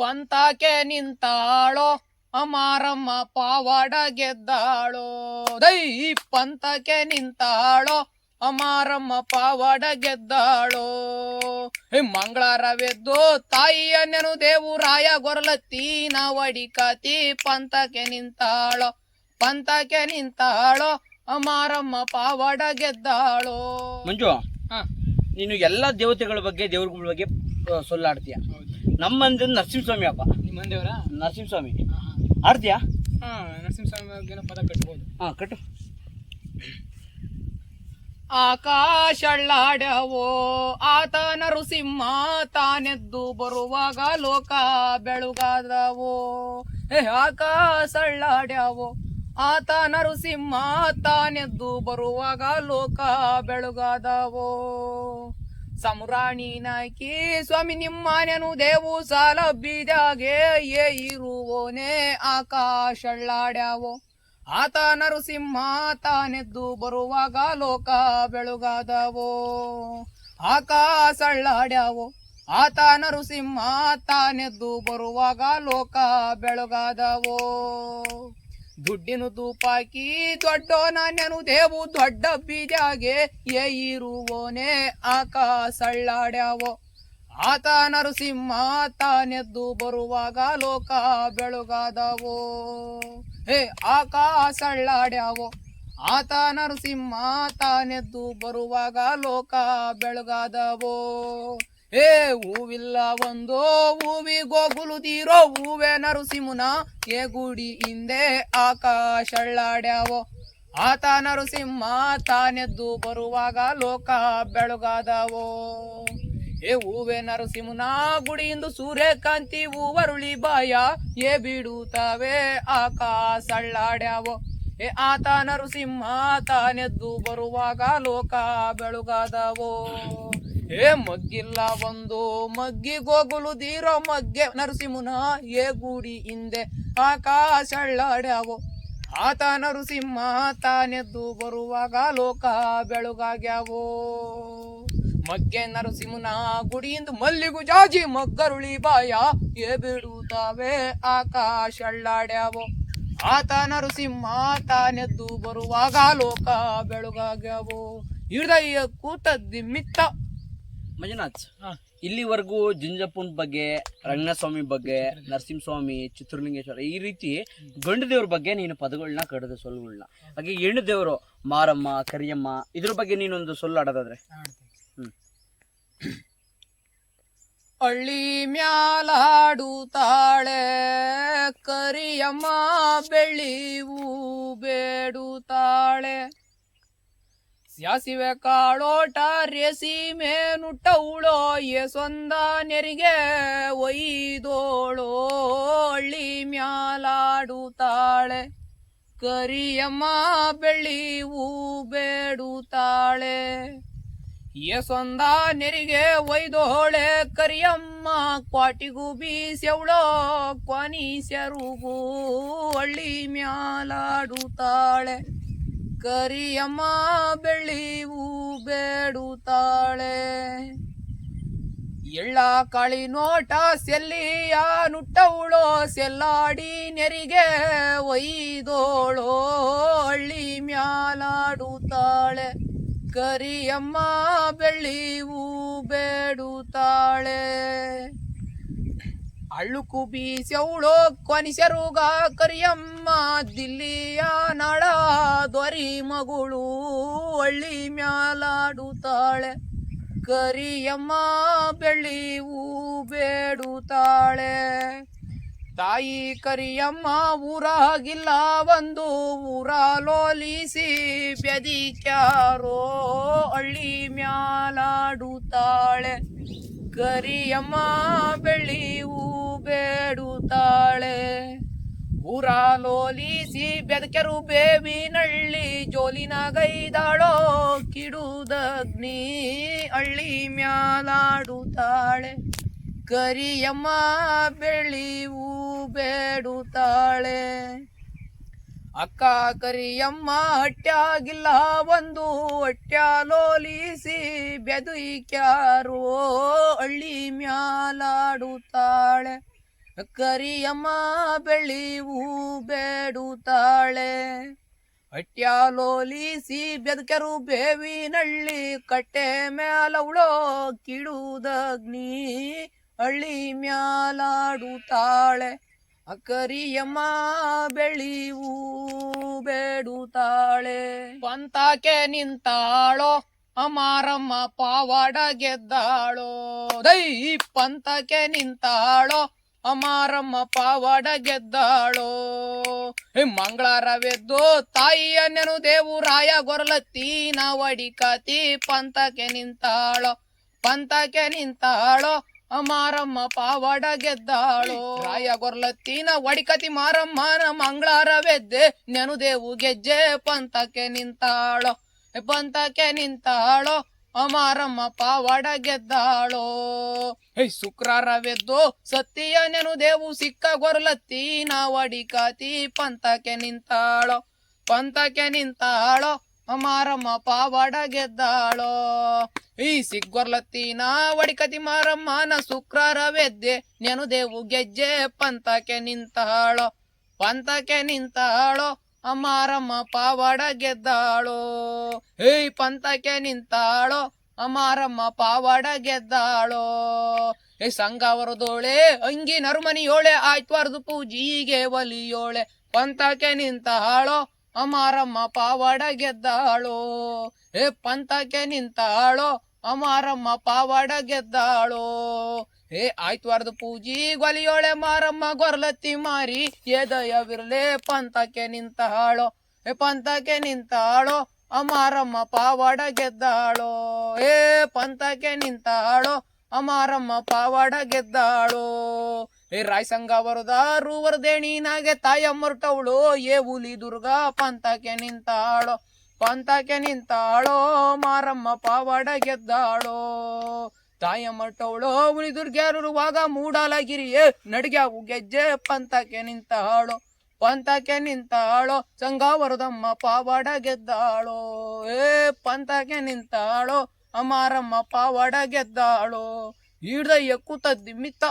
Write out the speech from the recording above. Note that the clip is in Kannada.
ಪಂತಕ್ಕೆ ನಿಂತಾಳೋ ಅಮಾರಮ್ಮ ಪಾವಾಡ ಗೆದ್ದಾಳೋ ದೈ ಪಂತಕ್ಕೆ ನಿಂತಾಳೋ ಅಮಾರಮ್ಮ ಪಾವಾಡ ಗೆದ್ದಾಳೋ ಮಂಗಳಾರವೆದ್ದು ತಾಯಿಯ ನೆನು ದೇವುರಾಯ ಗೊರಲತ್ತಿ ನಾವಡಿ ಕತಿ ಪಂತಕ್ಕೆ ನಿಂತಾಳೋ ಪಂತಕ್ಕೆ ನಿಂತಾಳೋ ಅಮಾರಮ್ಮ ಪಾವಾಡ ಗೆದ್ದಾಳೋ ಮಂಜು ಹಾ. ನೀನು ಎಲ್ಲ ದೇವತೆಗಳ ಬಗ್ಗೆ ದೇವ್ರಗಳ ಬಗ್ಗೆ ಸೊಲ್ಲಾಡ್ತೀಯ ನಮ್ಮ ಮಂದಿರ ನರಸಿಂಹಸ್ವಾಮಿ ಹಬ್ಬ. ನಿಮ್ಮ ಮಂದಿಯವರ ನರಸಿಂಹಸ್ವಾಮಿ. ಆಡ್ತೀಯಾ ಹಾಂ. ನರಸಿಂಹಸ್ವಾಮಿ ಬಗ್ಗೆನೂ ಪದ ಕಟ್ಬೋದು. ಹಾಂ ಕಟ್ಟು. ಆಕಾಶಳ್ಳಾಡ್ಯವೋ ಆತ ನರಸಿಂಹ ತಾನೆದ್ದು ಬರುವಾಗ ಲೋಕ ಬೆಳುಗಾದವೋ. ಏ ಆಕಾಶಳ್ಳಾಡ್ಯವೋ ಆತ ನರಸಿಂಹ ತಾನೆದ್ದು ಬರುವಾಗ ಲೋಕ ಬೆಳುಗಾದವೋ. ಸಮುರಾಣಿ ನಾಯ್ಕಿ, ಸ್ವಾಮಿ ನಿಮ್ಮನೆನು ದೇವು ಸಾಲ ಬೀದಾಗೆ ಏ ಇರುವೋನೇ ಆಕಾಶಳ್ಳಾಡ್ಯಾವೋ. ಆತ ನರಸಿಂಹ, ತಾನೆದ್ದು ಬರುವಾಗ ಲೋಕ ಬೆಳುಗಾದವೋ. ಆಕಾಶಳ್ಳಾಡ್ಯಾವೋ. ಆತ ನರಸಿಂಹ, ತಾನೆದ್ದು ಬರುವಾಗ ಲೋಕ ಬೆಳುಗಾದವೋ. ದುಡ್ಡಿನ ತೂಪಾಕಿ ದೊಡ್ಡೋ ನಾನು ದೇವು ದೊಡ್ಡ ಬೀಜಾಗೆ ಏ ಇರುವೋನೆ ಆಕಾಶಳ್ಳಾಡ್ಯಾವೋ ಆತ ನರಸಿಂಹ ತಾನೆದ್ದು ಬರುವಾಗ ಲೋಕ ಬೆಳುಗಾದವೋ. ಹೇ ಆಕಾಶಳ್ಳಾಡ್ಯಾವೋ ಆತ ನರಸಿಂಹ ತಾನೆದ್ದು ಬರುವಾಗ ಲೋಕ ಬೆಳಗಾದವೋ. ಹೇ, ಹೂವಿಲ್ಲ ಒಂದೋ ಹೂವಿಗೋಗುಲುದಿರೋ ಹೂವೆ ನರಸಿಂಹನ ಏ ಗುಡಿ ಹಿಂದೆ ಆಕಾಶಳ್ಳಾಡ್ಯಾವೋ. ಆತ ನರಸಿಂಹ ತಾನೆದ್ದು ಬರುವಾಗ ಲೋಕ ಬೆಳಗಾದವೋ. ಏ ಹೂವೆ ನರಸಿಂಹನ ಗುಡಿಯಿಂದ ಸೂರ್ಯಕಾಂತಿ ಹೂವರುಳಿ ಬಾಯ ಏ ಬಿಡುತ್ತವೆ ಆಕಾಶಳ್ಳಾಡ್ಯಾವೋ. ಏ ಆತ ನರಸಿಂಹ ತಾನೆದ್ದು ಬರುವಾಗ ಲೋಕ ಬೆಳುಗಾದವೋ. ಏ ಮಗ್ಗಿಲ್ಲ ಒಂದು ಮಗ್ಗಿಗೋಗುಲು ದೀರೋ ಮಗ್ಗೆ ನರಸಿಂಹನ ಏ ಗುಡಿ ಹಿಂದೆ ಆಕಾಶಳ್ಳಾಡ್ಯಾವೋ ಆತ ನರಸಿಂಹ ತಾನೆದ್ದು ಬರುವಾಗ ಲೋಕ ಬೆಳಗಾಗ್ಯಾವೋ ಮಗ್ಗೆ ನರಸಿಂಹನ ಗುಡಿಯಿಂದ ಮಲ್ಲಿಗು ಜಾಜಿ ಮಗ್ಗರುಳಿ ಬಾಯ ಏ ಬಿಡುತ್ತವೆ ಆಕಾಶಳ್ಳಾಡ್ಯಾವೋ ಆತ ನರಸಿಂಹ ತಾನೆದ್ದು ಬರುವಾಗ ಲೋಕ ಬೆಳಗಾಗ್ಯಾವೋ ಹೃದಯ ಕೂತದ್ದಿ ಮಿತ್ತ ಮಂಜುನಾಥ್ ಇಲ್ಲಿವರೆಗೂ ಜಿಂಜಪ್ಪನ ಬಗ್ಗೆ ರಂಗನಾಥಸ್ವಾಮಿ ಬಗ್ಗೆ ನರಸಿಂಹಸ್ವಾಮಿ ಚಿತ್ರಲಿಂಗೇಶ್ವರ ಈ ರೀತಿ ಗಂಡು ದೇವ್ರ ಬಗ್ಗೆ ನೀನು ಪದಗಳನ್ನ ಕಡದ ಸೊಲ್ಲುಗಳನ್ನ ಹಾಗೆ ಹೆಣ್ಣು ದೇವರು ಮಾರಮ್ಮ ಕರಿಯಮ್ಮ ಇದ್ರ ಬಗ್ಗೆ ನೀನೊಂದು ಸೊಲ್ಲಾಡೋದಾದ್ರೆ ಆಡೋದಾದ್ರೆ? ಹಳ್ಳಿ ಮ್ಯಾಲಾಡುತ್ತಾಳೆ ಕರಿಯಮ್ಮ ಬೆಳ್ಳಿವು ಬೇಡುತ್ತಾಳೆ. ಸ್ಯಾಸಿವೆ ಕಾಳೋಟ ರೆಸಿಮೆ ನುಟ್ಟವುಳೋ ಸ್ವಂದ ನೆರಿಗೆ ಒಯ್ದೋಳೋ ಹಳ್ಳಿ ಮ್ಯಾಲಾಡುತ್ತಾಳೆ. ಕರಿಯಮ್ಮ ಬೆಳ್ಳಿವು ಬೇಡುತ್ತಾಳೆ. ಯಸೊಂದ ನೆರಿಗೆ ಒಯ್ದೋಳೆ ಕರಿಯಮ್ಮ ಕ್ವಾಟಿಗೂ ಬೀಸ್ಯವಳೋ ಕ್ವಾನೀಸ್ಯರುಗೂ ಹಳ್ಳಿ ಮ್ಯಾಲಾಡುತ್ತಾಳೆ. ಕರಿಯಮ್ಮ ಬೆಳ್ಳಿವು ಬೇಡುತ್ತಾಳೆ. ಎಳ್ಳ ಕಾಳಿ ನೋಟ ಸೆಲ್ಲಿಯ ನುಟ್ಟವುಳೋ ಸೆಲ್ಲಾಡಿ ನೆರಿಗೆ ಒಯ್ದೋಳೋ ಹಳ್ಳಿ ಮ್ಯಾಲಾಡುತ್ತಾಳೆ. ಕರಿಯಮ್ಮ ಬೆಳ್ಳಿವು ಬೇಡುತ್ತಾಳೆ. ಅಳ್ಳುಕು ಬೀಸ್ಯವಳೋ ಕೊನಿಸರುಗ ಕರಿಯಮ್ಮ, ದಿಲ್ಲಿಯ ನಳ ದೊರಿ ಮಗಳು ಹಳ್ಳಿ ಮ್ಯಾಲಾಡುತ್ತಾಳೆ. ಕರಿಯಮ್ಮ, ಬೆಳ್ಳಿ ಹೂ ಬೇಡುತ್ತಾಳೆ. ತಾಯಿ ಕರಿಯಮ್ಮ, ಊರಾಗಿಲ್ಲ ಒಂದು ಊರ ಲೋಲಿಸಿ ಬೆದಿಕ್ಯಾರೋ ಹಳ್ಳಿ ಮ್ಯಾಲಾಡುತ್ತಾಳೆ. ಕರಿಯಮ್ಮ ಬೆಳ್ಳಿವು ಬೇಡುತ್ತಾಳೆ. ಊರ ಲೋಲಿಸಿ ಬೆದಕೆರು ಬೇವಿನಳ್ಳಿ, ಜೋಲಿನ ಗೈದಾಳೋ ಕಿಡುದಗ್ನಿ ಹಳ್ಳಿ ಮ್ಯಾಲಾಡುತ್ತಾಳೆ. ಕರಿಯಮ್ಮ ಬೆಳ್ಳಿವು ಬೇಡುತ್ತಾಳೆ. ಅಕ್ಕ ಕರಿಯಮ್ಮ ಹಟ್ಯಾಗಿಲ್ಲ ಒಂದು ಹೊಟ್ಯಾಲೋಲಿಸಿ ಬೆದುಕ್ಯಾರೋ ಹಳ್ಳಿ ಮ್ಯಾಲಾಡುತ್ತಾಳೆ. ಕರಿಯಮ್ಮ ಬೆಳ್ಳಿ ಹೂ ಬೇಡುತ್ತಾಳೆ. ಅಟ್ಯಾಲೋಲಿಸಿ ಬೆದಕರು ಬೇವಿನಳ್ಳಿ, ಕಟ್ಟೆ ಮ್ಯಾಲವಳೋ ಕಿಡುದಗ್ನಿ ಹಳ್ಳಿ ಮ್ಯಾಲಾಡುತ್ತಾಳೆ. ಅಕರಿಯಮ್ಮ ಬೆಳಿವು ಬೇಡುತ್ತಾಳೆ. ಪಂತಾಕೆ ನಿಂತಾಳೋ, ಅಮಾರಮ್ಮ ಪಾವಾಡ ಗೆದ್ದಾಳೋ ದೈ ಪಂತಕ್ಕೆ ನಿಂತಾಳೋ, ಅಮಾರಮ್ಮ ಪಾವಾಡ ಗೆದ್ದಾಳೋ ಮಂಗಳಾರವೆದ್ದು ತಾಯಿ ನೆನು ದೇವು ರಾಯ ಗೊರಲತ್ತಿ ನಾವಡಿಕತಿ ಪಂತಕ್ಕೆ ನಿಂತಾಳೋ ಪಂತಕ್ಕೆ ನಿಂತಾಳೋ ಅಮಾರಮ್ಮ ಪಾವಾಡ ಗೆದ್ದಾಳು. ರಾಯ ಗೊರ್ಲತ್ತಿನ ಒಡಿಕತಿ ಮಾರಮ್ಮನ ಮಂಗಳಾರವೆದ್ದೆ. ನೆನು ದೇವು ಗೆಜ್ಜೆ ಪಂತಕ್ಕೆ ನಿಂತಾಳೋ. ಪಂತಕ್ಕೆ ನಿಂತಾಳೋ. ಅಮಾರಮ್ಮ ಪಾವಾಡ ಗೆದ್ದಾಳೋ. ಹೇ ಶುಕ್ರಾರವೆದ್ದು. ಸತ್ತಿಯ ನೆನು ದೇವು ಸಿಕ್ಕ ಗೊರ್ಲತ್ತೀನ ಒಡಿಕತಿ ಪಂತಕ್ಕೆ ನಿಂತಾಳೋ. ಪಂತಕ್ಕೆ ನಿಂತಾಳೋ. ಅಮಾರಮ್ಮ ಪಾವಾಡ ಗೆದ್ದಾಳೋ ಈ ಸಿಗ್ಗೊರ್ಲತ್ತಿನ ಒಡಿಕತಿ ಮಾರಮ್ಮನ ಶುಕ್ರಾರವೆದ್ದೆ ನೆನು ದೇವು ಗೆಜ್ಜೆ ಪಂತಕ್ಕೆ ನಿಂತಾಳೋ? ಪಂತಕ್ಕೆ ನಿಂತಾಳೋ? ಅಮಾರಮ್ಮ ಪಾವಾಡ ಗೆದ್ದಾಳೋ ಏಯ್ ಪಂತಕ್ಕೆ ನಿಂತಾಳೋ? ಅಮಾರಮ್ಮ ಪಾವಾಡ ಗೆದ್ದಾಳೋ ಏ ಸಂಗವರದೋಳೆ ಅಂಗಿ ನರುಮನಿಯೋಳೆ ಆಯ್ತ್ವಾರ್ದು ಪೂಜಿಗೆ ಒಲಿಯೋಳೆ, ಪಂತಕ್ಕೆ ನಿಂತಾಳೋ? ಅಮಾರಮ್ಮ ಪಾವಾಡ ಗೆದ್ದಾಳೋ? ಏ ಪಂತಕ್ಕೆ ನಿಂತಾಳೋ? ಅಮಾರಮ್ಮ ಪಾವಾಡ ಗೆದ್ದಾಳೋ? ಏ ಆಯ್ತ್ವಾರ್ದು ಪೂಜಿ, ಗೊಲಿಯೋಳೆ ಮಾರಮ್ಮ, ಗೊರ್ಲತ್ತಿ ಮಾರಿ, ಏ ದಯವಿರ್ಲೆ ಪಂತಕ್ಕೆ ನಿಂತಾಳೋ? ಏ ಪಂತಕ್ಕೆ ನಿಂತಾಳೋ? ಅಮಾರಮ್ಮ ಪಾವಾಡ ಗೆದ್ದಾಳೋ? ಏ ಪಂತಕ್ಕೆ ನಿಂತಾಳೋ? ಅಮಾರಮ್ಮ ಪಾವಾಡ ಗೆದ್ದಾಳೋ? ಏ ರಾಯ್ ಸಂಘ ವರದಾರು ವರದೇಣಿನಾಗೆ ತಾಯಮ್ಮರ್ಟವಳು ಏ ಹುಲಿ ದುರ್ಗಾ ಪಂತಕ್ಕೆ ನಿಂತಾಳೋ ಪಂತಕ್ಕೆ ನಿಂತಾಳೋ, ಮಾರಮ್ಮ ಪಾವಾಡ ಗೆದ್ದಾಳೋ. ತಾಯ ಮಟ್ಟವಳೋ ಹುಲಿ ದುರ್ಗ್ಯಾರುವಾಗ ಏ ನಡಿಗ್ಯಾವು ಗೆಜ್ಜೆ ಪಂತಕ್ಕೆ ನಿಂತಾಳೋ ಪಂತಕ್ಕೆ ನಿಂತಾಳೋ. ಸಂಗಾವರದಮ್ಮ ಪಾವಾಡ ಗೆದ್ದಾಳೋ. ಏ ಪಂತಕ್ಕೆ ನಿಂತಾಳೋ ಅಮಾರಮ್ಮ ಪಾವಾಡ ಗೆದ್ದಾಳೋ. ಹಿಡ್ದ ಎಕ್ಕುತ್ತ ಮಿತ್ತ